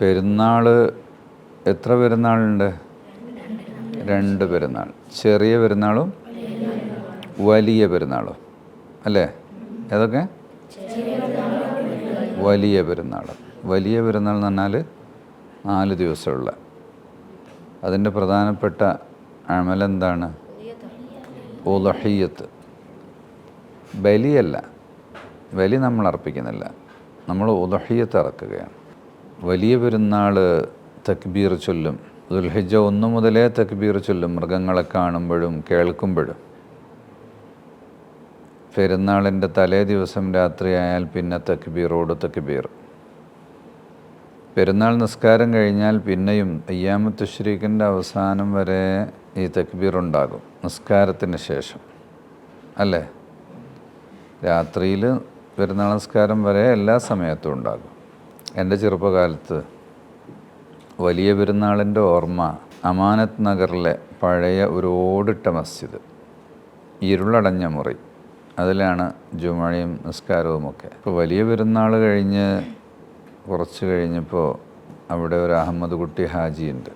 പെരുന്നാൾ എത്ര പെരുന്നാളുണ്ട്? രണ്ട് പെരുന്നാൾ. ചെറിയ പെരുന്നാളും വലിയ പെരുന്നാളും. അല്ലേ? ഏതൊക്കെ? വലിയ പെരുന്നാൾ വലിയ പെരുന്നാൾ എന്ന് പറഞ്ഞാൽ നാല് ദിവസമുള്ള. അതിന്റെ പ്രധാനപ്പെട്ട അമലെന്താണ് ഉലഹിയത്ത് ബലിയല്ല. ബലി നമ്മൾ അർപ്പിക്കുന്നില്ല. നമ്മൾ ഉലഹിയത്ത് ഇറക്കുകയാണ്. വലിയ പെരുന്നാൾ തക്ബീർ ചൊല്ലും. ദുൽഹിജ ഒന്നു മുതലേ തക്ബീർ ചൊല്ലും മൃഗങ്ങളെ കാണുമ്പോഴും കേൾക്കുമ്പോഴും. പെരുന്നാളിന്റെ തലേ ദിവസം രാത്രിയായാൽ പിന്നെ തക്ബീറോട് തക്ബീർ. പെരുന്നാൾ നിസ്കാരം കഴിഞ്ഞാൽ പിന്നെയും അയ്യാമത്ത് ഷരീഖിന്റെ അവസാനം വരെ ഈ തക്ബീർ ഉണ്ടാകും നിസ്കാരത്തിന് ശേഷം. അല്ലേ? രാത്രിയിൽ പെരുന്നാൾ നിസ്കാരം വരെ എല്ലാ സമയത്തും ഉണ്ടാകും. എന്റെ ചെറുപ്പകാലത്ത് വലിയ പെരുന്നാളിന്റെ ഓർമ്മ അമാനത്ത് നഗറിലെ പഴയ ഒരു ഓടിട്ട മസ്ജിദ്. ഇരുളടഞ്ഞ മുറി. അതിലാണ് ജുമഴയും നിസ്കാരവുമൊക്കെ. ഇപ്പോൾ വലിയ പെരുന്നാൾ കഴിഞ്ഞ് കുറച്ച് കഴിഞ്ഞപ്പോൾ അവിടെ ഒരു അഹമ്മദ് കുട്ടി ഹാജിയുണ്ട്.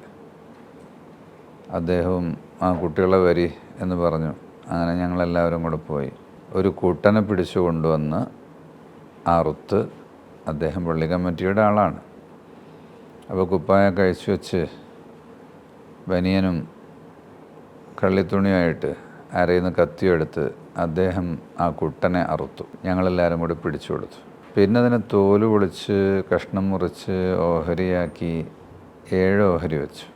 അദ്ദേഹവും ആ കുട്ടികളെ വരി എന്ന് പറഞ്ഞു. അങ്ങനെ ഞങ്ങളെല്ലാവരും കൂടെ പോയി. ഒരു കൂട്ടനെ പിടിച്ചു കൊണ്ടുവന്ന് അറുത്ത് അദ്ദേഹം പള്ളി കമ്മിറ്റിയുടെ ആളാണ്. അപ്പോൾ കുപ്പായ കഴിച്ചു വെച്ച് ബനിയനും കള്ളിത്തുണിയായിട്ട് നിന്ന് കത്തിയെടുത്ത് അദ്ദേഹം ആ കുട്ടനെ അറുത്തു. ഞങ്ങളെല്ലാവരും കൂടി പിടിച്ചു കൊടുത്തു. പിന്നെ അതിനെ തോൽ പൊളിച്ച് കഷ്ണം മുറിച്ച് ഓഹരിയാക്കി ഏഴ് ഓഹരി വെച്ചു.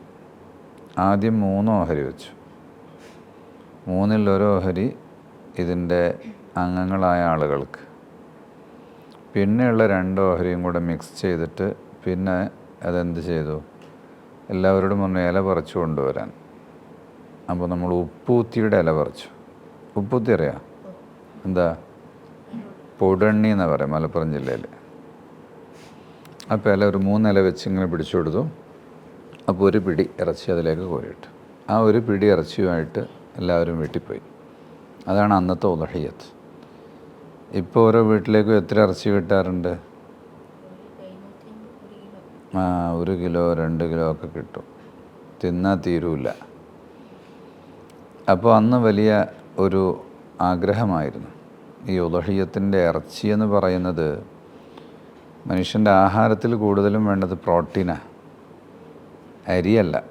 ആദ്യം മൂന്ന് ഓഹരി വെച്ചു. മൂന്നിൽ ഒരു ഓഹരി ഇതിന്റെ അംഗങ്ങളായ ആളുകൾക്ക്. പിന്നെയുള്ള രണ്ട് ഓഹരിയും കൂടെ മിക്സ് ചെയ്തിട്ട് പിന്നെ അതെന്ത് ചെയ്തു? എല്ലാവരോടും പറഞ്ഞു ഇല പറിച്ചു കൊണ്ടുവരാൻ. അപ്പോൾ നമ്മൾ ഉപ്പൂത്തിയുടെ ഇല പറിച്ചു. ഉപ്പൂത്തി അറിയാം? എന്താ? പൊടണ്ണി എന്നാ പറയാം മലപ്പുറം ജില്ലയിൽ അപ്പോൾ ഇല ഒരു മൂന്നില വെച്ച് ഇങ്ങനെ പിടിച്ചു കൊടുത്തു. അപ്പോൾ ഒരു പിടി ഇറച്ചി അതിലേക്ക് കോരിയിട്ടു. ആ ഒരു പിടി ഇറച്ചിയുമായിട്ട് എല്ലാവരും വീട്ടിൽ പോയി അതാണ് അന്നത്തെ ഉലഹിയത്ത് ഇപ്പോൾ ഓരോ വീട്ടിലേക്കും എത്ര ഇറച്ചി കിട്ടാറുണ്ട് ആ ഒരു കിലോ രണ്ട് കിലോ ഒക്കെ കിട്ടും. തിന്നാൽ തീരൂല. അപ്പോൾ അന്ന് വലിയ ഒരു ആഗ്രഹമായിരുന്നു. ഈ ഉദഹീയത്തിന്റെ ഇറച്ചി എന്ന് പറയുന്നത് മനുഷ്യന്റെ ആഹാരത്തിൽ കൂടുതലും വേണ്ടത് പ്രോട്ടീനാണ് അരിയല്ല.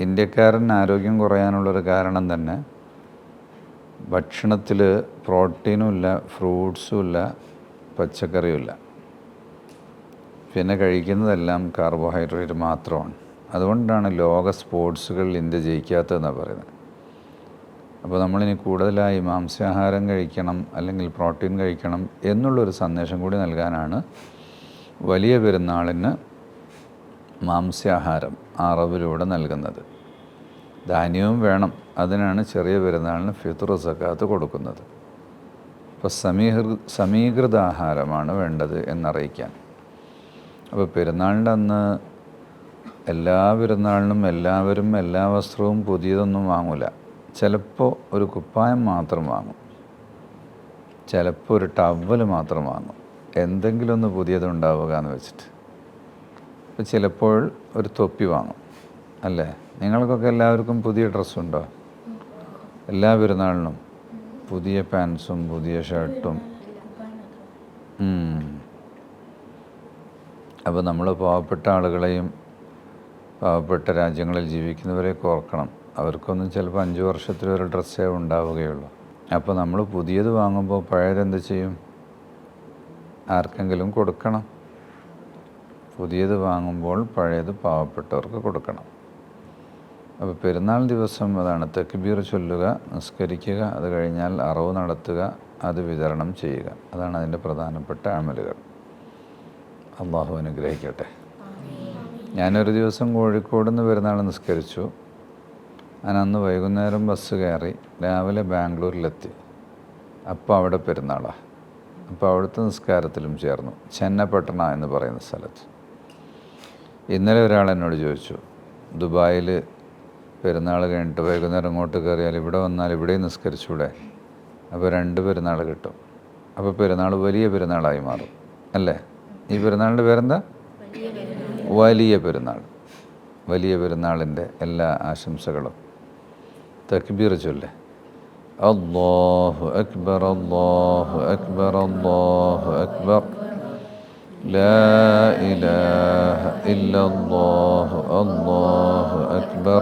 ഇന്ത്യക്കാരൻ ആരോഗ്യം കുറയാനുള്ളൊരു കാരണം തന്നെ ഭക്ഷണത്തിൽ പ്രോട്ടീനും ഇല്ല ഫ്രൂട്ട്സും ഇല്ല പച്ചക്കറിയും ഇല്ല പിന്നെ കഴിക്കുന്നതെല്ലാം കാർബോഹൈഡ്രേറ്റ് മാത്രമാണ്. അതുകൊണ്ടാണ് ലോക സ്പോർട്സുകളിൽ ഇന്ത്യ ജയിക്കാത്തതെന്നാണ് പറയുന്നത്. അപ്പോൾ നമ്മളിനി കൂടുതലായി മാംസാഹാരം കഴിക്കണം അല്ലെങ്കിൽ പ്രോട്ടീൻ കഴിക്കണം എന്നുള്ളൊരു സന്ദേശം കൂടി നൽകാനാണ് വലിയ പെരുന്നാളിന് മാംസ്യാഹാരം അറവിലൂടെ നൽകുന്നത്. ധാന്യവും വേണം. അതിനാണ് ചെറിയ പെരുന്നാളിന് ഫിത്തുർ സക്കാത്ത് കൊടുക്കുന്നത്. അപ്പോൾ സമീകൃ സമീകൃത ആഹാരമാണ് വേണ്ടത് എന്നറിയിക്കാൻ. അപ്പോൾ പെരുന്നാളിന്റെ അന്ന് എല്ലാ പെരുന്നാളിനും എല്ലാവരും എല്ലാ വസ്ത്രവും പുതിയതൊന്നും വാങ്ങൂല. ചിലപ്പോൾ ഒരു കുപ്പായം മാത്രം വാങ്ങും. ചിലപ്പോൾ ഒരു ടവൽ മാത്രം വാങ്ങും. എന്തെങ്കിലും ഒന്ന് പുതിയതുണ്ടാവുക എന്ന് വെച്ചിട്ട്. ചിലപ്പോൾ ഒരു തൊപ്പി വാങ്ങും. അല്ലേ? നിങ്ങൾക്കൊക്കെ എല്ലാവർക്കും പുതിയ ഡ്രസ്സുണ്ടോ? എല്ലാ പെരുന്നാളിനും പുതിയ പാൻസും പുതിയ ഷർട്ടും. അപ്പോൾ നമ്മൾ പാവപ്പെട്ട ആളുകളെയും പാവപ്പെട്ട രാജ്യങ്ങളിൽ ജീവിക്കുന്നവരെയൊക്കെ ഓർക്കണം. അവർക്കൊന്നും ചിലപ്പോൾ അഞ്ച് വർഷത്തിൽ ഒരു ഡ്രസ്സേ ഉണ്ടാവുകയുള്ളൂ. അപ്പോൾ നമ്മൾ പുതിയത് വാങ്ങുമ്പോൾ പഴയതെന്ത് ചെയ്യും? ആർക്കെങ്കിലും കൊടുക്കണം. പുതിയത് വാങ്ങുമ്പോൾ പഴയത് പാവപ്പെട്ടവർക്ക് കൊടുക്കണം. അപ്പോൾ പെരുന്നാൾ ദിവസം അതാണ് തെക്കുബീർ ചൊല്ലുക നിസ്കരിക്കുക അത് കഴിഞ്ഞാൽ അറവ് നടത്തുക അത് വിതരണം ചെയ്യുക. അതാണ് അതിന്റെ പ്രധാനപ്പെട്ട അമലുകൾ. അള്ളാഹു അനുഗ്രഹിക്കട്ടെ. ഞാനൊരു ദിവസം കോഴിക്കോട് നിന്ന് പെരുന്നാൾ നിസ്കരിച്ചു. ഞാൻ അന്ന് വൈകുന്നേരം ബസ് കയറി രാവിലെ ബാംഗ്ലൂരിലെത്തി. അപ്പോൾ അവിടെ പെരുന്നാളാണ് അപ്പോൾ അവിടുത്തെ നിസ്കാരത്തിലും ചേർന്നു. ചെന്നപട്ടണ എന്ന് പറയുന്ന സ്ഥലത്ത്. ഇന്നലെ ഒരാൾ എന്നോട് ചോദിച്ചു ദുബായിൽ പെരുന്നാൾ കഴിഞ്ഞിട്ട് വൈകുന്നേരം ഇങ്ങോട്ട് കയറിയാൽ ഇവിടെ വന്നാൽ ഇവിടെയും നിസ്കരിച്ചൂടെ അപ്പോൾ രണ്ട് പെരുന്നാൾ കിട്ടും അപ്പോൾ പെരുന്നാൾ വലിയ പെരുന്നാളായി മാറും അല്ലേ ഈ പെരുന്നാളിൻ്റെ പേരെന്താ വലിയ പെരുന്നാൾ വലിയ പെരുന്നാളിൻ്റെ എല്ലാ ആശംസകളും തക്ബീർ ചൊല്ലേ അള്ളാഹു അക്ബർ അള്ളാഹു അക്ബർ അള്ളാഹു അക്ബർ لا إله إلا الله الله أكبر